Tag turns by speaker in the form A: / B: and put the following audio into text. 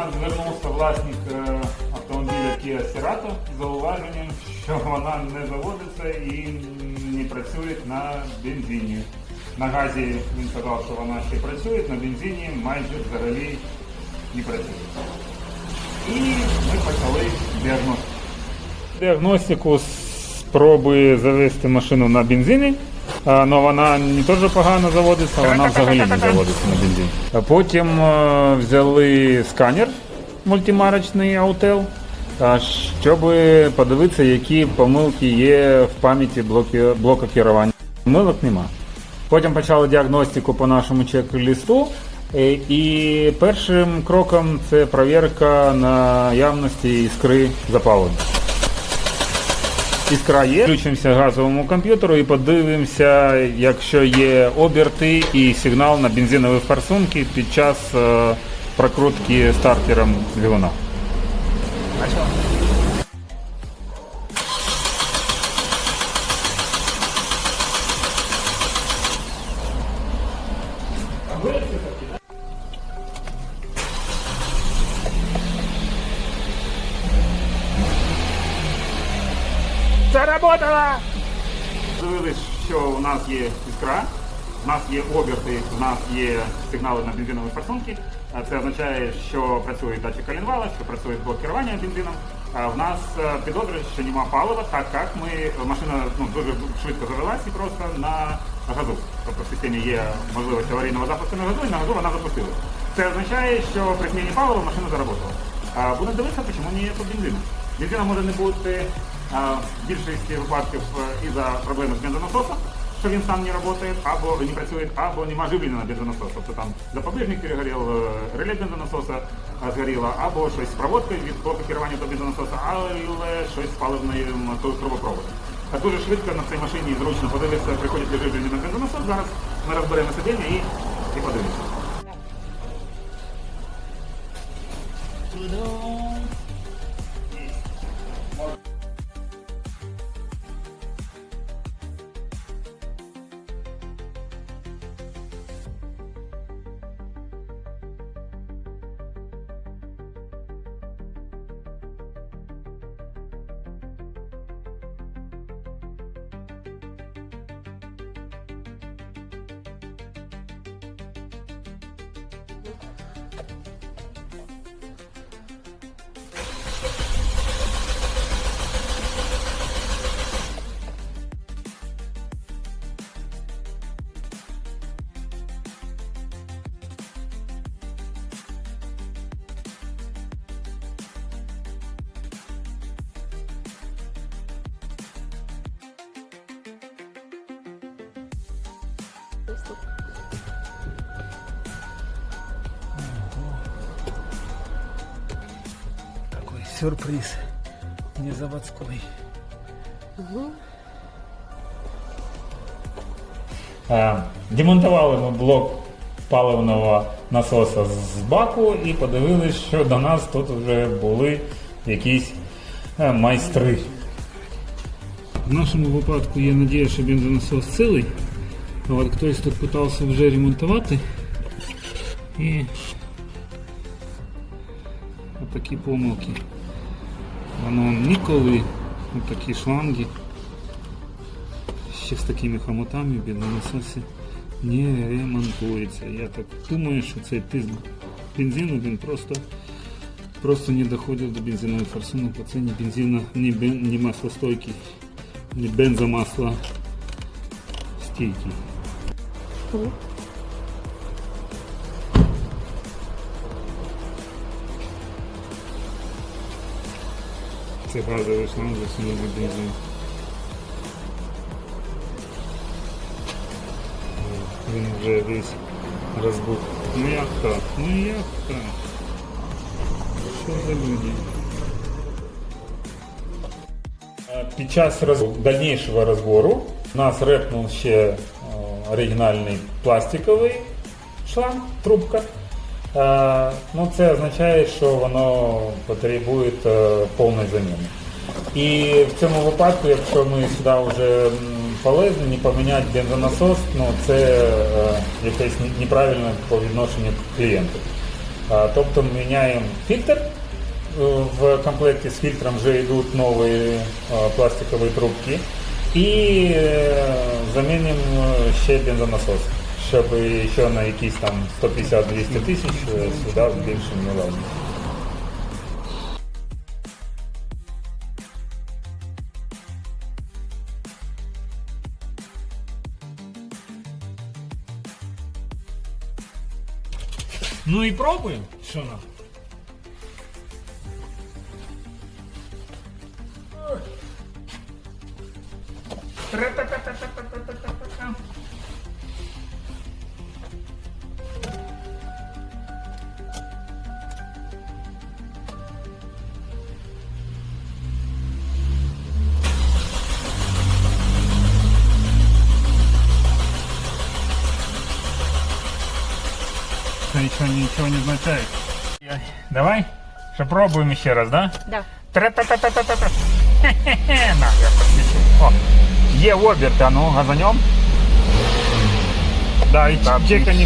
A: нас звернувся власник е, автомобіля Kia Cerato з зауваженням, що вона не заводиться і не працює на бензині. На газі він сказав, що вона ще працює, на бензині майже взагалі не працює. І ми почали діагностику. Діагностику спроби завести машину на бензині, але вона не дуже погано заводиться, вона взагалі не заводиться на бензині. А Потім е, взяли сканер мультимарочний Autel, щоб подивитися, які помилки є в пам'яті блока керування. Помилок нема. Потім почали діагностику по нашому чек-листу. е, І першим кроком це перевірка наявності іскри запалення. Іскра є. Включимося газовому комп'ютеру і подивимося, якщо є оберти і сигнал на бензинові форсунки під час е, прокрутки стартером двигуна. Заработала! Дивились, що у нас є іскра, у нас є оберти, у нас є сигнали на бензинові форсунки. Це означає, що працює датчик коленвала, що працює блок керування бензином. В нас е, підозри, що нема палива, так як ми машина ну, дуже швидко завелась і просто на газу. Тобто в системі є можливість аварійного запуску на газу, і на газу вона запустила. Це означає, що при зміні палива машина заработала. Будемо дивитися, чому не є тут бензину. Бензина може не бути в більшості випадків е, із-за проблеми з бензонасосом, що він сам не працює, або не працює, або нема живлення на бензонасос. Тобто там запобіжник перегорів, е, реле бензонасоса е, згоріло, або щось з проводкою від блоку керування до бензонасоса, але щось з паливним трубопроводом. А дуже швидко на цій машині зручно подивитися, приходять живлення на бензонасос. Зараз ми розберемо сидіння і, і подивимося.
B: Какой сюрприз. Не заводской.
A: Е, Демонтували ми блок паливного насоса з баку і подивилися, що до нас тут вже були якісь е, майстри.
B: В нашому випадку є надія, що бензонасос цілий. А от хтось тут питався вже ремонтувати. І отакі помилки. Воно ніколи отакі шланги ще з такими хомутами в бензонасосі не ремонтується. Я так думаю, що цей тиск бензину він просто просто не доходив до бензинової форсунок, бо це не бензина, не, бен, не маслостойкий, не бензомасло стійкий. Це газовий шланг засунули бензин. Він вже весь розбух. Ну як так? Ну як так? Що за люди?
A: Е, Під час роз... дальнішого розбору нас репнув ще оригінальний пластиковий шланг, трубка. Е, Ну, це означає, що воно потребує е, повної заміни. І в цьому випадку, якщо ми сюди вже полезли, не поміняти бензонасос, ну це е, якесь не- неправильно по відношенню к клієнту. Тобто міняємо фільтр. В комплекті з фільтром вже йдуть нові пластикові трубки. І е, замінимо ще бензонасос, щоб ще на якісь там 150-200 тисяч е, сюди більше не лазити. Ну і пробуємо, що нам. Це нічого, нічого не означає. Давай, ще пробуємо ще раз, да?
C: Да.
A: Тра-та-та-та-та-та. Хе-хе-хе, на, я посвічу. О, є оберт, а ну, газанем. Да, і чекаємо.